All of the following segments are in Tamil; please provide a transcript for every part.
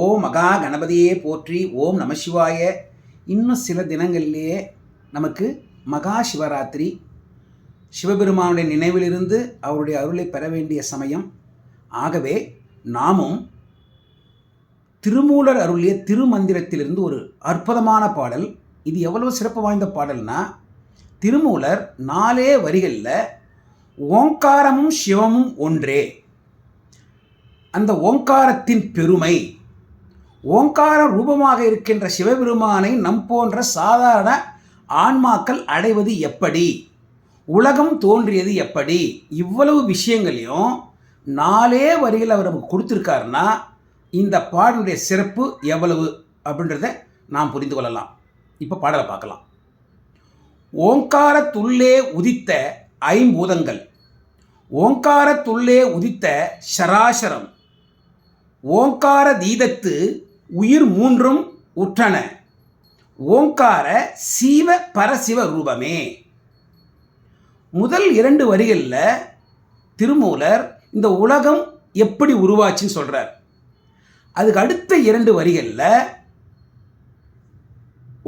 ஓம் மகா கணபதியே போற்றி ஓம் நமசிவாய இன்னும் சில தினங்களிலேயே நமக்கு மகா சிவராத்திரி. சிவபெருமானுடைய நினைவிலிருந்து அவருடைய அருளை பெற வேண்டிய சமயம். ஆகவே நாமும் திருமூலர் அருளிய திருமந்திரத்திலிருந்து ஒரு அற்புதமான பாடல். இது எவ்வளவு சிறப்பு வாய்ந்த பாடல்னா திருமூலர் நாலே வரிகளில் ஓங்காரமும் சிவமும் ஒன்றே. அந்த ஓங்காரத்தின் பெருமை ஓங்கார ரூபமாக இருக்கின்ற சிவபெருமானை நம் போன்ற சாதாரண ஆன்மாக்கள் அடைவது எப்படி? உலகம் தோன்றியது எப்படி? இவ்வளவு விஷயங்களையும் நாலே வரிகள் அவர் நமக்கு கொடுத்துருக்காருன்னா இந்த பாடலுடைய சிறப்பு எவ்வளவு அப்படின்றத நாம் புரிந்து கொள்ளலாம். இப்போ பாடலை பார்க்கலாம். ஓங்காரத்துள்ளே உதித்த ஐம்பூதங்கள். ஓங்காரத்துள்ளே உதித்த சராசரம். ஓங்கார தீதத்து உயிர் மூன்றும் உற்றன. ஓங்கார சீவ பரசிவ ரூபமே. முதல் இரண்டு வரிகளில் திருமூலர் இந்த உலகம் எப்படி உருவாச்சுன்னு சொல்கிறார் அதுக்கு அடுத்த இரண்டு வரிகளில்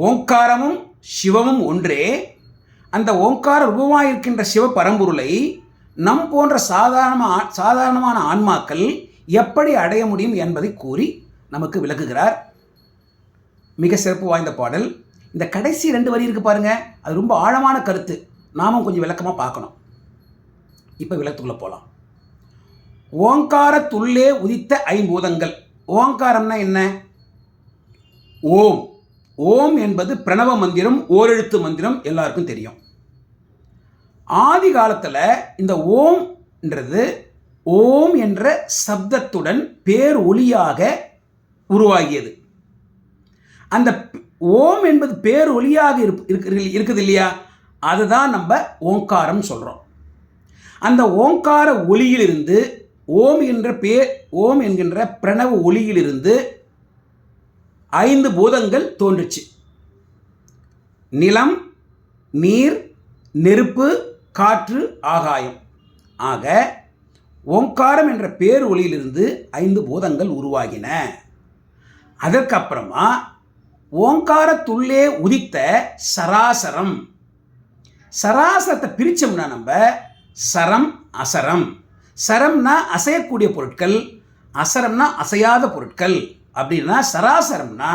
ஓங்காரமும் சிவமும் ஒன்றே. அந்த ஓங்கார ரூபமாக இருக்கின்ற சிவ பரம்பொருளை நம் போன்ற சாதாரண சாதாரணமான ஆன்மாக்கள் எப்படி அடைய முடியும் என்பதை கூறி நமக்கு விளக்குகிறார். மிக சிறப்பு வாய்ந்த பாடல். இந்த கடைசி ரெண்டு வரி இருக்கு பாருங்க. அது ரொம்ப ஆழமான கருத்து. நாமும் கொஞ்சம் விளக்கமாக பார்க்கணும். இப்போ விளக்கத்துக்குள்ளே போகலாம் ஓங்காரத்துள்ளே உதித்த ஐம்பூதங்கள். ஓங்காரம்னா என்ன? ஓம். ஓம் என்பது பிரணவ மந்திரம் ஓரெழுத்து மந்திரம் எல்லாருக்கும் தெரியும். ஆதி காலத்தில் இந்த ஓம்ன்றது ஓம் என்ற சப்தத்துடன் பேர் ஒளியாக உருவாகியது. அந்த ஓம் என்பது பேர் ஒளியாக இருக்குது இல்லையா அதுதான் நம்ம ஓங்காரம் சொல்கிறோம் அந்த ஓங்கார ஒளியிலிருந்து ஓம் என்ற பேர் ஓம் என்கின்ற பிரணவ ஒளியிலிருந்து ஐந்து பூதங்கள் தோன்றுச்சு. நிலம் நீர் நெருப்பு காற்று ஆகாயம். ஆக ஓங்காரம் என்ற பேர் ஒளியிலிருந்து ஐந்து பூதங்கள் உருவாகின. அதற்கப்புறமா ஓங்காரத்துள்ளே உதித்த சராசரம். சராசரத்தை பிரித்தோம்னா நம்ம சரம் அசரம். சரம்னா அசையக்கூடிய பொருட்கள் அசரம்னா அசையாத பொருட்கள். அப்படின்னா சராசரம்னா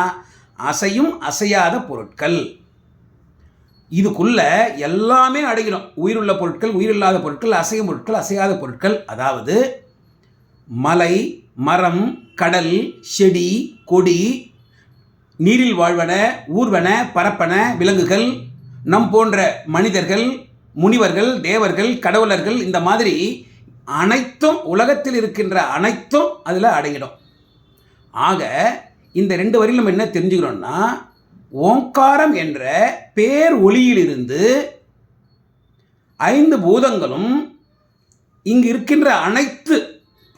அசையும் அசையாத பொருட்கள். இதுக்குள்ள எல்லாமே அடங்கிடும். உயிருள்ள பொருட்கள் உயிரில்லாத பொருட்கள் அசையும் பொருட்கள் அசையாத பொருட்கள். அதாவது மலை மரம் கடல் செடி கொடி நீரில் வாழ்வன ஊர்வன பரப்பன விலங்குகள் நம் போன்ற மனிதர்கள் முனிவர்கள் தேவர்கள் கடவுளர்கள் இந்த மாதிரி அனைத்தும் உலகத்தில் இருக்கின்ற அனைத்தும் அதில் அடங்கிடும். ஆக இந்த ரெண்டு வரையில் நம்ம என்ன தெரிஞ்சுக்கிறோம்னா ஓங்காரம் என்ற பேர் ஒளியிலிருந்து ஐந்து பூதங்களும் இங்கு இருக்கின்ற அனைத்து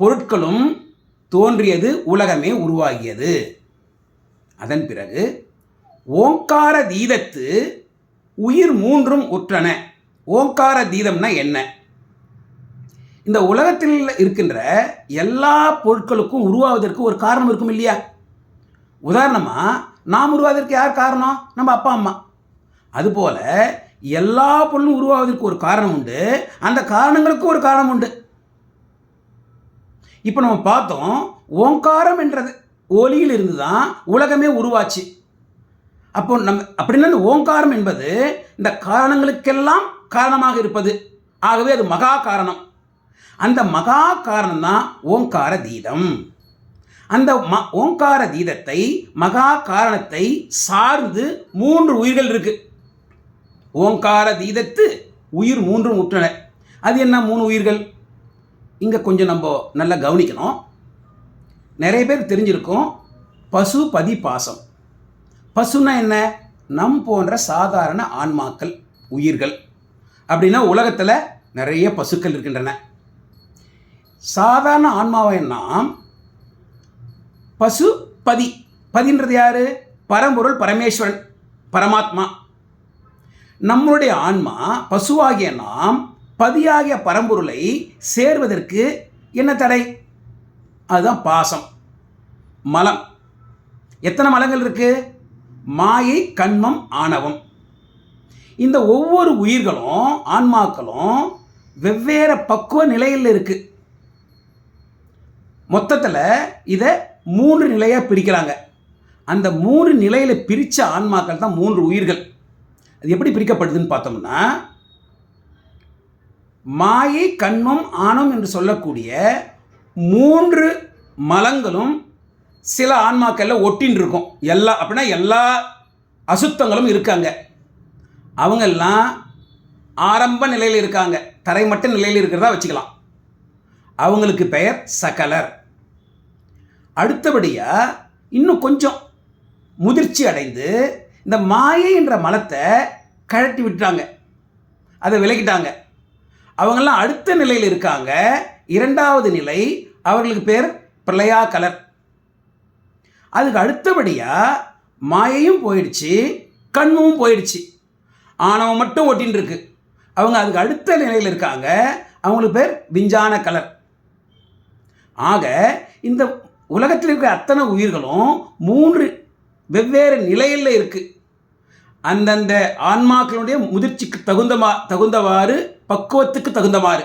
பொருட்களும் தோன்றியது உலகமே உருவாகியது. அதன் பிறகு ஓங்கார தீதத்து உயிர் மூன்றும் உற்றன. ஓங்கார தீதம்னா என்ன? இந்த உலகத்தில் இருக்கின்ற எல்லா பொருட்களுக்கும் உருவாவதற்கு ஒரு காரணம் இருக்கும் இல்லையா? உதாரணமாக நாம் உருவாவதற்கு யார் காரணம்? நம்ம அப்பா அம்மா. அதுபோல் எல்லா பொருளும் உருவாவதற்கு ஒரு காரணம் உண்டு. அந்த காரணங்களுக்கும் ஒரு காரணம் உண்டு. இப்போ நம்ம பார்த்தோம் ஓங்காரம் என்றது ஒலியில் இருந்து தான் உலகமே உருவாச்சு. அப்போ நம்ம அப்படின்னா இந்த ஓங்காரம் என்பது இந்த காரணங்களுக்கெல்லாம் காரணமாக இருப்பது. ஆகவே அது மகா காரணம். அந்த மகா காரணம் தான் ஓங்கார தீதம். அந்த ம ஓங்கார தீதத்தை மகா காரணத்தை சார்ந்து மூன்று உயிர்கள் இருக்கு. ஓங்கார தீதத்து உயிர் மூன்றும் உற்றன. அது என்ன மூணு உயிர்கள்? இங்கே கொஞ்சம் நம்ம நல்லா கவனிக்கணும். நிறைய பேர் தெரிஞ்சிருக்கும் பசு பதி பாசம் பசுன்னா என்ன? நம் போன்ற சாதாரண ஆன்மாக்கள் உயிர்கள். அப்படின்னா உலகத்தில் நிறைய பசுக்கள் இருக்கின்றன. சாதாரண ஆன்மாவை நாம் பசு பதி. பதின்றது யார்? பரம்பொருள் பரமேஸ்வரன் பரமாத்மா. நம்மளுடைய ஆன்மா பசுவாகிய நாம் பதியாகிய பரம்பொருளை சேர்வதற்கு என்ன தடை? அதுதான் பாசம். மலம். எத்தனை மலங்கள் இருக்கு? மாயை கண்மம் ஆணவம். இந்த ஒவ்வொரு உயிர்களும் ஆன்மாக்களும் வெவ்வேறு பக்குவ நிலையில் இருக்கு. மொத்தத்தில் இதை மூன்று நிலையாக பிரிக்கிறாங்க. அந்த மூன்று நிலையில் பிரித்த ஆன்மாக்கள் தான் மூன்று உயிர்கள். அது எப்படி பிரிக்கப்படுதுன்னு பார்த்தோம்னா மாயை கண்மம் ஆணம் என்று சொல்லக்கூடிய மூன்று மலங்களும் சில ஆன்மாக்கள்ல ஒட்டின்னு இருக்கும் எல்லா அப்படின்னா எல்லா அசுத்தங்களும் இருக்காங்க. அவங்கெல்லாம் ஆரம்ப நிலையில் இருக்காங்க. தரைமட்ட நிலையில் இருக்கிறதா வச்சுக்கலாம். அவங்களுக்கு பெயர் சகலர். அடுத்தபடியாக இன்னும் கொஞ்சம் முதிர்ச்சி அடைந்து இந்த மாயை என்ற மலத்தை கழட்டி விட்டாங்க அதை விலகிட்டாங்க அவங்கெல்லாம் அடுத்த நிலையில் இருக்காங்க. இரண்டாவது நிலை அவர்களுக்கு பேர் பிரளயா கலர். அதுக்கு அடுத்தபடியாக மாயையும் போயிடுச்சு கண்ணும் போயிடுச்சு. ஆணவம் மட்டும் ஒட்டின்னு இருக்கு. அவங்க அதுக்கு அடுத்த நிலையில் இருக்காங்க. அவங்களுக்கு பேர் விஞ்ஞான கலர். ஆக இந்த உலகத்தில் இருக்கிற அத்தனை உயிர்களும் மூன்று வெவ்வேறு நிலையில் இருக்குது அந்தந்த ஆன்மாக்களுடைய முதிர்ச்சிக்கு தகுந்தமா தகுந்தவாறு பக்குவத்துக்கு தகுந்தவாறு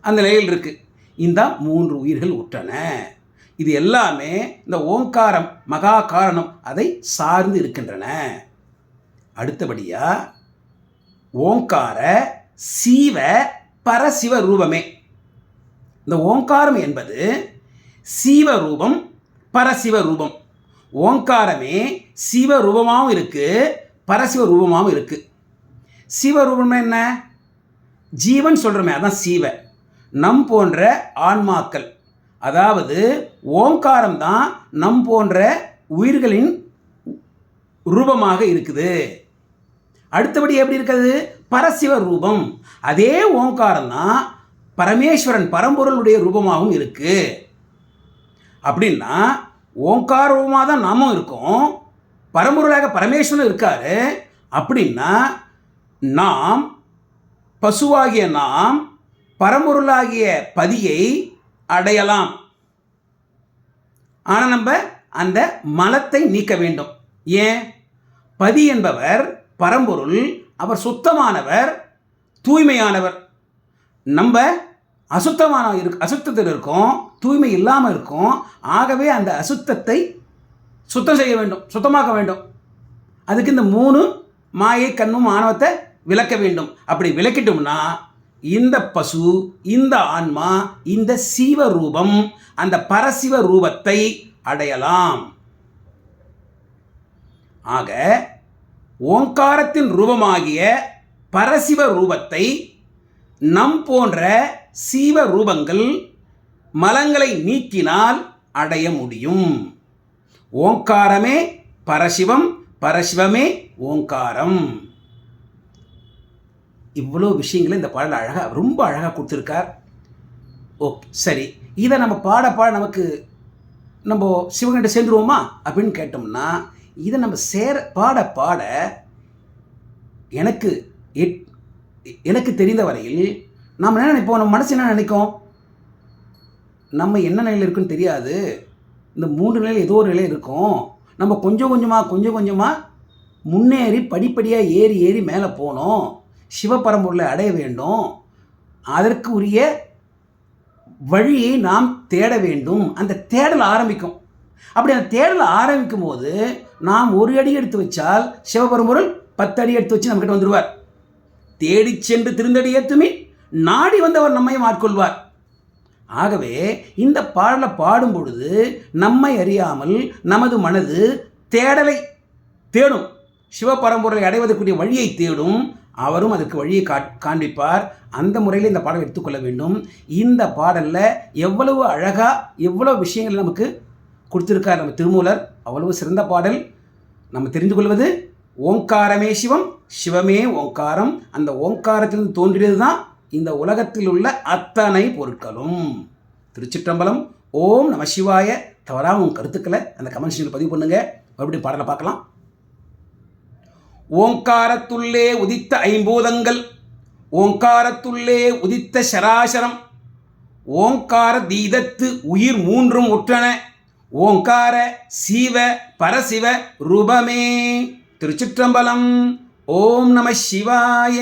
அந்த நிலையில் இருக்கு. இந்த மூன்று உயிர்கள் உற்றன இது எல்லாமே இந்த ஓங்காரம் மகா காரணம் அதை சார்ந்து இருக்கின்றன. அடுத்தபடியா ஓங்கார சீவ பரசிவ ரூபமே. இந்த ஓங்காரம் என்பது சீவ ரூபம் பரசிவ ரூபம். ஓங்காரமே சிவ ரூபமாகவும் இருக்குது பரசிவ ரூபமாகவும் இருக்குது சிவ ரூபம் என்ன? ஜீவன் சொல்கிறோமே அதான் சீவ. நம் போன்ற ஆன்மாக்கள் அதாவது ஓங்காரம் தான் நம் போன்ற உயிர்களின் ரூபமாக இருக்குது. அடுத்தபடி எப்படி இருக்குது பரசிவ ரூபம். அதே ஓங்காரம் தான் பரமேஸ்வரன் பரம்பொருளுடைய ரூபமாகவும் இருக்குது அப்படின்னா ஓங்கார ரூபமாக தான் நாமும் இருக்கோம். பரம்பொருளாக பரமேஸ்வரன் இருக்கார் அப்படின்னா நாம் பசுவாகிய நாம் பரம்பொருளாகிய பதியை அடையலாம். ஆனால் நம்ம அந்த மலத்தை நீக்க வேண்டும். ஏன்? பதி என்பவர் பரம்பொருள் அவர் சுத்தமானவர் தூய்மையானவர். நம்ம அசுத்தமான இரு அசுத்தத்தில் இருக்கோம் தூய்மை இல்லாமல் இருக்கும் ஆகவே அந்த அசுத்தத்தை சுத்தம் செய்ய வேண்டும் சுத்தமாக்க வேண்டும். அதுக்கு இந்த மூணு மாயை கண்ணும் ஆணவத்தை விளக்க வேண்டும். அப்படி விளக்கிட்டோம்னா இந்த பசு இந்த ஆன்மா இந்த சீவ ரூபம் அந்த பரசிவ ரூபத்தை அடையலாம். ஆக ஓங்காரத்தின் ரூபமாகிய பரசிவ ரூபத்தை நம் போன்ற சீவ ரூபங்கள் மலங்களை நீக்கினால் அடைய முடியும். ஓங்காரமே பரசிவம் பரசிவமே ஓங்காரம். இவ்வளோ விஷயங்களை இந்த பாடல் அழகாக ரொம்ப அழகாக கொடுத்துருக்கார். ஓகே சரி. இதை நம்ம பாட பாட நமக்கு நம்ம சிவகண்ட சேர்ந்துருவோமா அப்படின்னு கேட்டோம்னா இதை நம்ம சேர பாட பாட எனக்கு எட் எனக்கு தெரிந்த வரையில் நாம் என்ன நினைப்போம்? நம்ம மனசு என்ன நினைக்கும்? நம்ம என்ன நிலையில் இருக்குன்னு தெரியாது. இந்த மூன்று நிலையில் ஏதோ ஒரு நிலை இருக்கும். நம்ம கொஞ்சம் கொஞ்சமாக கொஞ்சம் கொஞ்சமாக முன்னேறி படிப்படியாக ஏறி ஏறி மேலே போகணும் சிவபரம்பொருளை அடைய வேண்டும். அதற்கு உரிய வழியை நாம் தேட வேண்டும். அந்த தேடல் ஆரம்பிக்கும். அப்படி அந்த தேடல் ஆரம்பிக்கும் போது நாம் ஒரு அடி எடுத்து வச்சால் சிவபரம்பொருள் பத்து அடி எடுத்து வச்சு நம்மக்கிட்ட வந்துடுவார் தேடி சென்று திருந்தடி ஏற்றுமே நாடி வந்தவர் நம்மையும் ஆட்கொள்வார். ஆகவே இந்த பாடலை பாடும் பொழுது நம்மை அறியாமல் நமது மனது தேடலை தேடும். சிவபரம்பொருளை அடைவதற்குரிய வழியை தேடும். அவரும் அதுக்கு வழியை கா காண்பிப்பார். அந்த முறையில் இந்த பாடலை எடுத்துக்கொள்ள வேண்டும். இந்த பாடலில் எவ்வளவு அழகாக எவ்வளோ விஷயங்கள் நமக்கு கொடுத்துருக்கார் நம்ம திருமூலர். அவ்வளவு சிறந்த பாடல். நம்ம தெரிந்து கொள்வது ஓங்காரமே சிவம் சிவமே ஓங்காரம். அந்த ஓங்காரத்திலிருந்து தோன்றியது தான் இந்த உலகத்தில் உள்ள அத்தனை பொருட்களும். திருச்சிற்றம்பலம் ஓம் நம சிவாய. தவறாக உன் கருத்துக்களை அந்த கமெண்ட் பதிவு பண்ணுங்க. மறுபடியும் பாடலை பார்க்கலாம். ஓங்காரத்துள்ளே உதித்த ஐம்பூதங்கள் ஓங்காரத்துள்ளே உதித்த சராசரம் ஓங்கார தீதத்து உயிர் மூன்றும் உற்றன ஓங்கார சீவ பரசிவ ரூபமே. திருச்சிற்றம்பலம் ஓம் நம சிவாய.